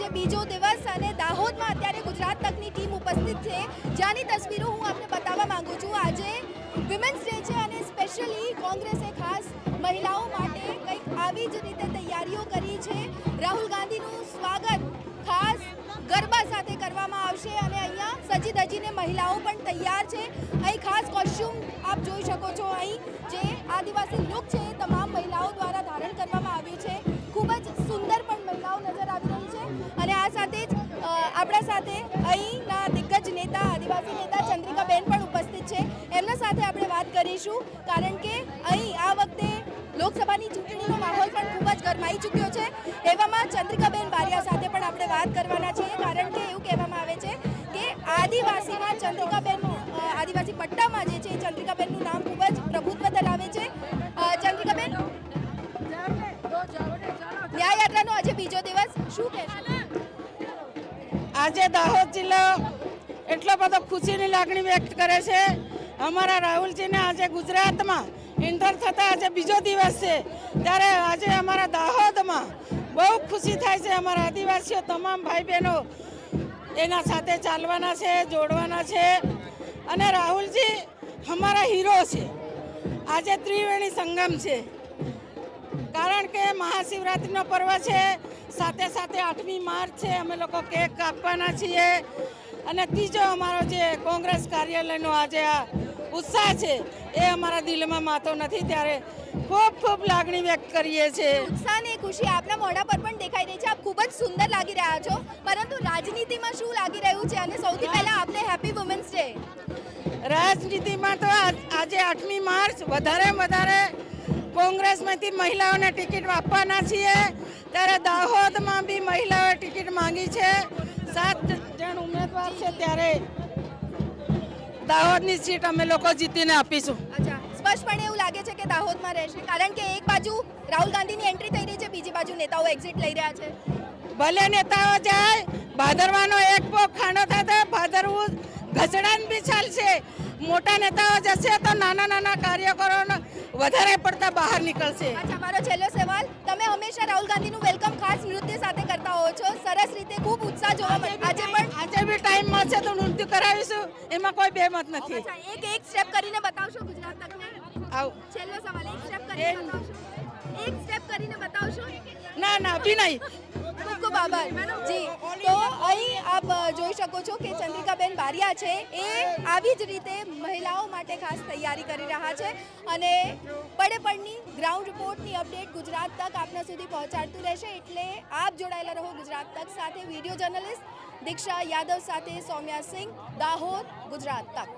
આજે બીજો દિવસ અને દાહોદમાં અત્યારે ગુજરાત તકની ટીમ ઉપસ્થિત છે. જ્યાંની તસવીરો હું આપને બતાવવા માંગુ છું. આજે વિમેન્સ ડે છે અને સ્પેશિયલી કોંગ્રેસે ખાસ મહિલાઓ માટે કંઈક આવી જ રીતે તૈયારીઓ કરી છે. રાહુલ ગાંધીનું સ્વાગત ખાસ ગરબા સાથે કરવામાં આવશે અને અહીંયા સજી ધજીને મહિલાઓ પણ તૈયાર છે. અહીં ખાસ કોસ્ચ્યુમ આપ જોઈ શકો છો. અહીં જે આદિવાસી લુક છે તમામ આપણા સાથે અહીંના દિગ્ગજ નેતા, આદિવાસી નેતા ચંદ્રિકાબેન પણ ઉપસ્થિત છે. એમના સાથે આપણે વાત કરીશું, કારણ કે અહીં આ વખતે લોકસભાની ચૂંટણીનો માહોલ પણ ખૂબ જ ગરમાઈ ચૂક્યો છે. એવામાં ચંદ્રિકાબેન બારિયા સાથે પણ આપણે વાત કરવાના છીએ, કારણ કે એવું કહેવામાં આવે છે કે આદિવાસીમાં ચંદ્રિકાબેન આદિવાસી પટ્ટામાં જે છે ચંદ્રિકાબેનનું નામ ખૂબ જ પ્રભુત્વ ધરાવે છે. ચંદ્રિકાબેન ન્યાય યાત્રાનો આજે બીજો દિવસ, શું કહેશો? આજે દાહોદ જિલ્લો એટલો બધો ખુશીની લાગણી વ્યક્ત કરે છે. અમારા રાહુલજીને આજે ગુજરાતમાં એન્ટર થતા આજે બીજો દિવસ છે. ત્યારે આજે અમારા દાહોદમાં બહુ ખુશી થાય છે અમારા આદિવાસીઓ તમામ ભાઈ બહેનો એના સાથે ચાલવાના છે, જોડવાના છે. અને રાહુલજી અમારા હીરો છે. આજે ત્રિવેણી સંગમ છે. કારણ કે મહાશિવરાત્રિનો પર્વ છે. સાથે સાથે આઠમી માર્ચ છે અમે લોકો કેક કાપવાના છીએ. અને ત્રીજો અમારો જે કોંગ્રેસ કાર્યાલયનો આજે આ ઉત્સાહ છે એ અમારા દિલમાં માતો નથી ત્યારે ખૂબ ખૂબ લાગણી વ્યક્ત કરીએ છીએ. ઉત્સાહ ખુશી આપના મોઢા પર પણ દેખાઈ રહી છે. આપ ખૂબ જ સુંદર લાગી રહ્યા છો પરંતુ રાજનીતિમાં શું લાગી રહ્યું છે? અને સૌથી પહેલા આપને હેપી વુમેન્સ ડે રાજનીતિમાં તો આજે આઠમી માર્ચ વધારે વધારે કોંગ્રેસમાંથી મહિલાઓને ટિકિટ આપવાના છીએ. ત્યારે દાહોદમાં બી મહિલાઓએ ટિકિટ માંગી છે. સાત જણ ઉમેદવાર છે ત્યારે દાહોદની સીટ અમે લોકો જીતીને આપીશું. અચ્છા સ્પષ્ટપણે એવું લાગે છે કે દાહોદમાં રહેશે કારણ કે એક બાજુ રાહુલ ગાંધીની એન્ટ્રી થઈ રહી છે બીજી બાજુ નેતાઓ એક્ઝિટ લઈ રહ્યા છે. ભલે નેતાઓ જાય ભાદરવાનો એક પોક ખાણો થતા ભાદરવું ઘસડાન બી ચાલશે. મોટા નેતાઓ જશે તો નાના નાના કાર્યકરો વધારે પડતા બહાર નીકળશે. અચ્છા મારો છેલ્લો સવાલ. તમે હંમેશા રાહુલ ગાંધીનું વેલકમ ખાસ નૃત્ય સાથે કરતા હો છો. સરસ રીતે ખૂબ ઉત્સાહ જોવા મળે આજે પણ આજે બી ટાઈમ મળશે તો નૃત્ય કરાવીશું. એમાં કોઈ બેમત નથી. એક એક સ્ટેપ કરીને બતાવશો ગુજરાત તકને આવ. છેલ્લો સવાલ એક સ્ટેપ કરીને બતાવશો? એક સ્ટેપ કરીને બતાવશો? ના ના અભી નહીં ખૂબ જી. તો અહીં આપ જોઈ શકો છો કે ચંદ્રિકાબેન બારિયા છે. એ આવી જ રીતે મહિલાઓ માટે ખાસ તૈયારી કરી રહ્યા છે અને પડે પડની ગ્રાઉન્ડ રિપોર્ટની અપડેટ ગુજરાત તક આપના સુધી પહોંચાડતું રહેશે. એટલે આપ જોડાયેલા રહો ગુજરાત તક સાથે. વીડિયો જર્નલિસ્ટ દીક્ષા યાદવ સાથે સૌમ્યા સિંહ દાહોદ, ગુજરાત તક.